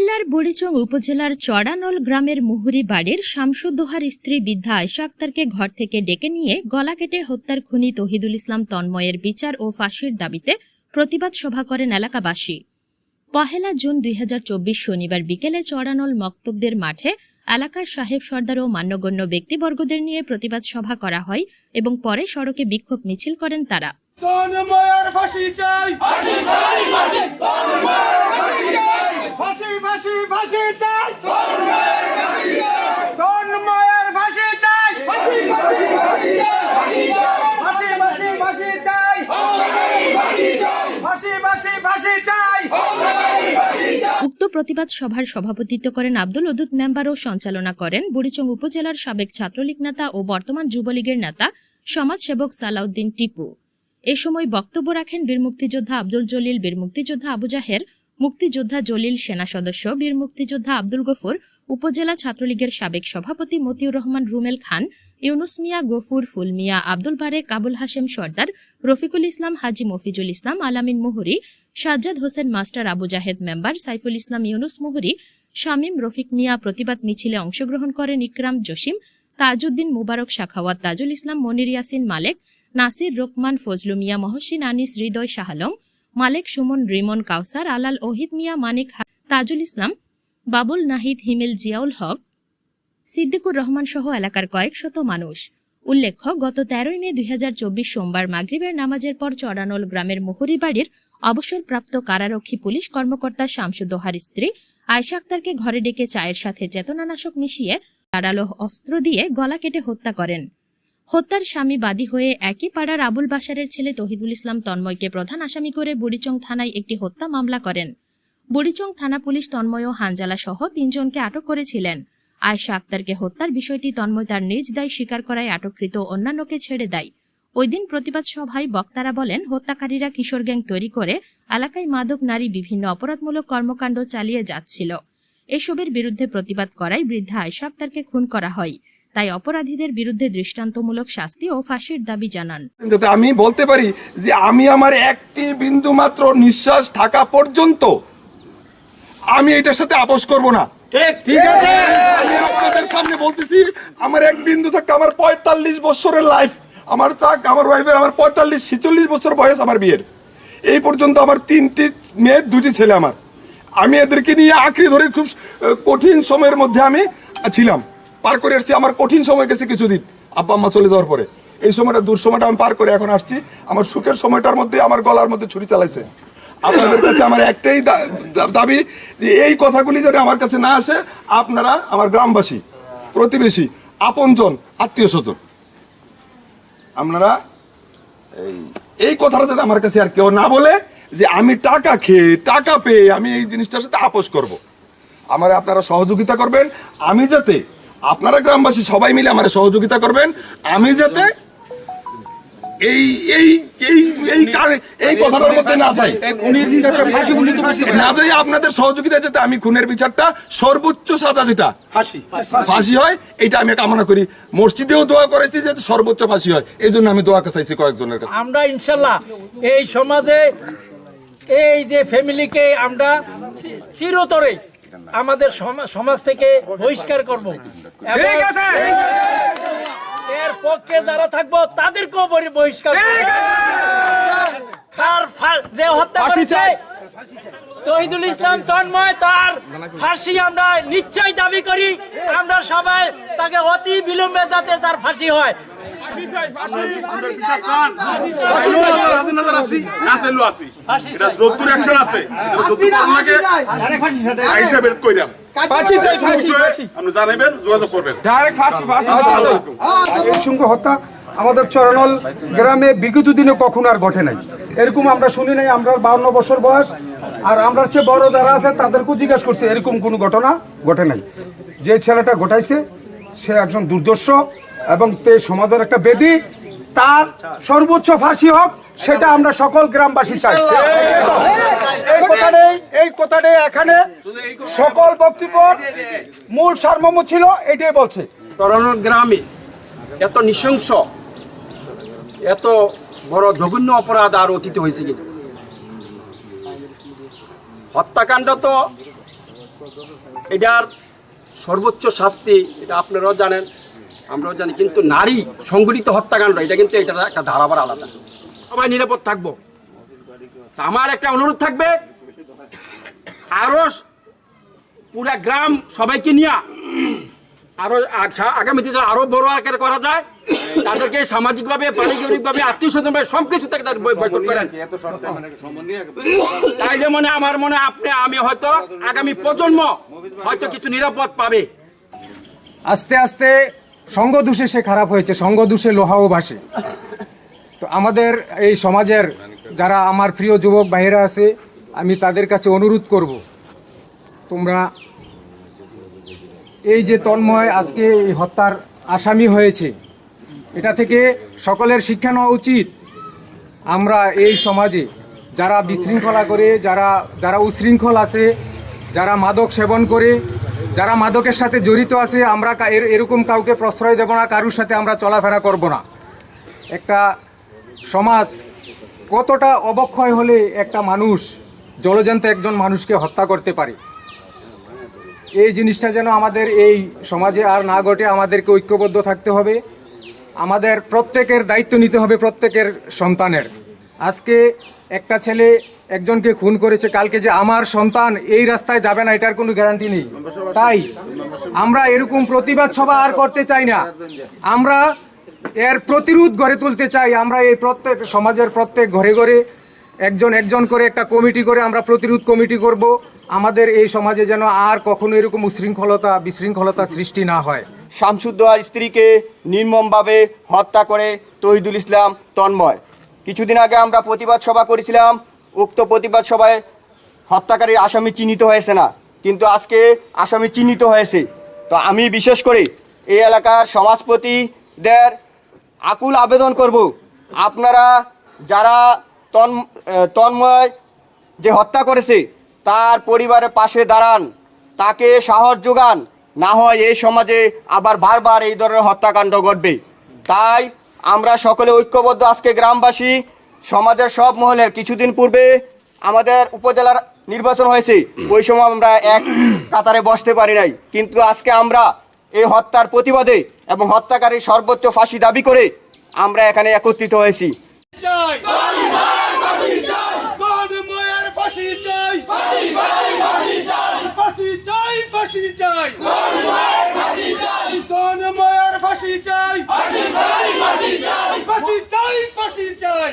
কুমিল্লার বুড়িচং উপজেলার চড়ানল গ্রামের মুহুরি বাড়ির শামসুদ্দোহার স্ত্রী বৃদ্ধা আয়শা আক্তারকে ঘর থেকে ডেকে নিয়ে গলা কেটে হত্যার খুনি তহিদুল ইসলাম তন্ময়ের বিচার ও ফাঁসির দাবিতে প্রতিবাদ সভা করেন এলাকাবাসী। পহেলা জুন দুই হাজার চব্বিশ শনিবার বিকেলে চড়ানল মক্তবদের মাঠে এলাকার সাহেব সর্দার ও মান্যগণ্য ব্যক্তিবর্গদের নিয়ে প্রতিবাদ সভা করা হয় এবং পরে সড়কে বিক্ষোভ মিছিল করেন তারা। তন্ময়ের ফাঁসি চাই ফাঁসি চাই ফাঁসি ফাঁসি ফাঁসি ফাঁসি চাই তন্ময়ের ফাঁসি চাই ফাঁসি ফাঁসি ফাঁসি চাই ফাঁসি ফাঁসি ফাঁসি চাই উক্ত প্রতিবাদ সভার সভাপতিত্ব করেন আব্দুল ওদুদ মেম্বার ও সঞ্চালনা করেন বুড়িচং উপজেলার সাবেক ছাত্রলীগ নেতা ও বর্তমান যুবলীগের নেতা সমাজসেবক সালাউদ্দিন টিপু এ সময় বক্তব্য রাখেন বীর মুক্তিযোদ্ধা আব্দুল জলিল, বীর মুক্তিযোদ্ধা আবু জাহের, মুক্তিযোদ্ধা জলিল সেনা সদস্য, বীর মুক্তিযোদ্ধা আব্দুল গফুর, উপজেলা ছাত্রলীগের সাবেক সভাপতি মতিউর রহমান, রুমেল খান, ইউনুস মিয়া, গফুর, ফুল মিয়া, আব্দুল বারেক, আবুল হাশেম সর্দার, রফিকুল ইসলাম, হাজি মফিজুল ইসলাম, আলামিন মুহুরি, সাজ্জাদ হোসেন মাস্টার আবু জাহেদ মেম্বার, সাইফুল ইসলাম ইউনুস মুহুরি, শামীম রফিক মিয়া প্রতিবাদ মিছিলে অংশগ্রহণ করেন ইকরাম জসিম, তাজউদ্দিন মুবারক শাখাওয়াত, তাজুল ইসলাম, মনির ইয়াসিন মালেক নাসির, রোকমান, ফজলু মিয়া, মহসিন, আনিস, হৃদয় শাহালম মালেক, সুমন, রিমন, কাউসার, আলাল, ওহিদ মিয়া, মানিক তাজুল ইসলাম, বাবুল নাহিদ, হিমেল, জিয়াউল হক, সিদ্দিকুর রহমান সহ এলাকার কয়েক শত মানুষ। উল্লেখ্য, গত তেরোই মে দুইহাজার চব্বিশ সোমবার মাগরিবের নামাজের পর চড়ানল গ্রামের মুহুরি বাড়ির অবসরপ্রাপ্ত কারারক্ষী পুলিশ কর্মকর্তা শামসুদ্দোহার স্ত্রী আয়শা আক্তারকে ঘরে ডেকে চায়ের সাথে চেতনানাশক মিশিয়ে ধারালো অস্ত্র দিয়ে গলা কেটে হত্যা করেন। হত্যার স্বামী বাদী হয়ে একই পাড়ার আবুল বাসারের ছেলে তহিদুল ইসলাম তন্ময়কে প্রধান আসামি করে বুড়িচং থানায় একটি হত্যা মামলা করেন। বুড়িচং থানা পুলিশ তন্ময় ও হানজালা সহ তিনজনকে আটক করেছিলেন। আয়শা আক্তারকে হত্যার বিষয়টি তন্ময় তার নিজ দায় স্বীকার করায় আটককৃত অন্যান্যকে ছেড়ে দেয়। ওই দিন প্রতিবাদ সভায় বক্তারা বলেন, হত্যাকারীরা কিশোর গ্যাং তৈরি করে এলাকায় মাদক, নারী, বিভিন্ন অপরাধমূলক কর্মকাণ্ড চালিয়ে যাচ্ছিল। এসবের বিরুদ্ধে প্রতিবাদ করায় বৃদ্ধা আয়শা আক্তারকে খুন করা হয়। তাই অপরাধীদের বিরুদ্ধে দৃষ্টান্তমূলক শাস্তি ও ফাঁসির দাবি জানান। যাতে আমি বলতে পারি যে আমি আমার একটি বিন্দু মাত্র নিঃশ্বাস থাকা পর্যন্ত আমি এটার সাথে আপোষ করব না। ঠিক ঠিক আছে। আমি আপনাদের সামনে বলতেছি আমার এক বিন্দু থাকতে আমার পঁয়তাল্লিশ বছরের লাইফ আমার থাক আমার ওয়াইফের আমার পঁয়তাল্লিশ ছেচল্লিশ বছর বয়স আমার বিয়ের। এই পর্যন্ত আমার তিনটি মেয়ে দুটি ছেলে আমার। আমি এদেরকে নিয়ে আঁকড়ে ধরে খুব কঠিন সময়ের মধ্যে আমি ছিলাম। পার করে এসেছি আমার কঠিন সময় গেছে কিছুদিন। আব্বা আম্মা চলে যাওয়ার পরে। এই সময়টা, দূর সময়টা আমি পার করে এখন আসছি। আমার সুখের সময়টার মধ্যে আমার গলার মধ্যে ছুরি চালাইছে। আপনাদের কাছে আমার একটাই দাবি যে এই কথাগুলি যদি আমার কাছে না আসে, আপনারা আমার গ্রামবাসী, প্রতিবেশী, আপনজন আত্মীয় স্বজন আপনারা এই এই কথাটা যাতে আমার কাছে আর কেউ না বলে যে আমি টাকা খেয়ে, টাকা পেয়ে আমি এই জিনিসটার সাথে আপোষ করব। আমার আপনারা সহযোগিতা করবেন। আমি যাতে আপনারা গ্রামবাসী সবাই মিলে আমার সহযোগিতা করবেন। আমি যাতে এই এই এই এই এই কথাটার মধ্যে না যাই। না। যাই আপনাদের সহযোগিতা যাতে আমি খুনের বিচারটা সর্বোচ্চ সাজা যেটা ফাঁসি হয় এটা আমি কামনা করি। মসজিদেও দোয়া করেছি যাতে সর্বোচ্চ ফাঁসি হয়। এই জন্য আমি দোয়া চাইছি কয়েকজনের কাছে। আমরা ইনশাল্লাহ এই সমাজে এই যে ফ্যামিলিকে আমরা চিরতরে আমাদের সমাজ থেকে বহিষ্কার করব। এবং ঠিক আছে। এর পক্ষে যারা থাকব তাদেরকেও বহিষ্কার তার যে হত্যা করেছে তহিদুল ইসলাম তন্ময় তার ফাঁসি আমরা নিশ্চয় দাবি করি। আমরা সবাই তাকে অতি বিলম্বে যাতে তার ফাঁসি হয়। হত্যা আমাদের চরণল গ্রামে বিগত দিনে কখনো আর ঘটে নাই। এরকম আমরা শুনি নাই আমরা বাউন্ন বছর বয়স আর আমরা চেয়ে বড় যারা আছে তাদেরকেও জিজ্ঞাসা করছি এরকম কোনো ঘটনা ঘটে নাই। যে ছেলেটা ঘটাইছে সে একজন দুর্দর্শ এবং তে সমাজের একটা বেদি তার সর্বোচ্চ ফাঁসি হোক সেটা আমরা সকল গ্রামবাসী চাই। এই কথাটাই এই কথাটাই এখানে সকল বক্তব্য মূল সারমর্ম ছিল এটাই বলছে। করোনার গ্রামে এত নৃশংস এত বড় জঘন্য অপরাধ আর অতীত হয়েছে কিনা? হত্যাকাণ্ড তো এটার সর্বোচ্চ শাস্তি এটা আপনারাও জানেন। আমরাও জানি, কিন্তু নারী সংগঠিত হত্যাকাণ্ড, এটা কিন্তু এটা একটা ধারাবার আলাদা। সবাই নিরাপদ থাকব। আমার একটা অনুরোধ থাকবে আরও পুরা গ্রাম সবাইকে নিয়ে, আরও আগ- আগামী দিনে আরও বড় আকারে করা যায়, তাদেরকে সামাজিকভাবে, পারিবারিকভাবে, আত্মীয় স্বজনভাবে সব কিছু থেকে তাদের বয়কট করেন। তাইলে মনে আমার মনে আপনি, আমি হয়তো আগামী প্রজন্ম হয়তো কিছু নিরাপদ পাবে। আস্তে আস্তে সঙ্গ দোষে সে খারাপ হয়েছে, সঙ্গ দোষে লোহাও ভাসে। তো আমাদের এই সমাজের যারা আমার প্রিয় যুবক ভাইয়েরা আছে, আমি তাদের কাছে অনুরোধ করব, তোমরা এই যে তন্ময় আজকে এই হত্যার আসামি হয়েছে, এটা থেকে সকলের শিক্ষা নেওয়া উচিত। আমরা এই সমাজে যারা বিশৃঙ্খলা করে, যারা যারা উশৃঙ্খল আছে, যারা মাদক সেবন করে যারা মাদকের সাথে জড়িত আছে, আমরা এর- এরকম কাউকে প্রশ্রয় দেব না, কারুর সাথে আমরা চলাফেরা করব না। একটা সমাজ কতটা অবক্ষয় হলে একটা মানুষ, জলজন্ত একজন মানুষকে হত্যা করতে পারে? এই জিনিসটা যেন আমাদের এই সমাজে আর না ঘটে, আমাদেরকে ঐক্যবদ্ধ থাকতে হবে। আমাদের প্রত্যেকের দায়িত্ব নিতে হবে প্রত্যেকের সন্তানের। আজকে একটা ছেলে একজনকে খুন করেছে, কালকে যে আমার সন্তান এই রাস্তায় যাবে না, এটার কোনো গ্যারান্টি নেই। তাই আমরা এরকম প্রতিবাদ সভা আর করতে চাই না। আমরা এর প্রতিরোধ গড়ে তুলতে চাই। আমরা এই প্রত্যেক সমাজের প্রত্যেক ঘরে ঘরে একজন একজন করে একটা কমিটি করে আমরা প্রতিরোধ কমিটি করব। আমাদের এই সমাজে যেন আর কখনো এরকম উশৃঙ্খলতা, বিশৃঙ্খলতা সৃষ্টি না হয়। শামসুদ্দোহার স্ত্রীকে নির্মমভাবে হত্যা করে তহিদুল ইসলাম তন্ময়। কিছুদিন আগে আমরা প্রতিবাদ সভা করেছিলাম, উক্ত প্রতিবাদ সভায় হত্যাকারীর আসামি চিহ্নিত হয়েছে না, কিন্তু আজকে আসামি চিহ্নিত হয়েছে। তো আমি বিশেষ করে এই এলাকার সমাজপতিদের আকুল আবেদন করব। আপনারা যারা তন তন্ময় যে হত্যা করেছে, তার পরিবারের পাশে দাঁড়ান, তাকে সাহস যোগান, না হয় এই সমাজে আবার বারবার এই ধরনের হত্যাকাণ্ড ঘটবে। তাই আমরা সকলে ঐক্যবদ্ধ আজকে গ্রামবাসী, সমাজের সব মহলের কিছুদিন পূর্বে আমাদের উপজেলার নির্বাচন হয়েছে। ওই সময় আমরা এক কাতারে বসতে পারি নাই। কিন্তু আজকে আমরা এই হত্যার প্রতিবাদে এবং হত্যাকারীর সর্বোচ্চ ফাঁসি দাবি করে আমরা এখানে একত্রিত হয়েছি। ফাঁসি চাই।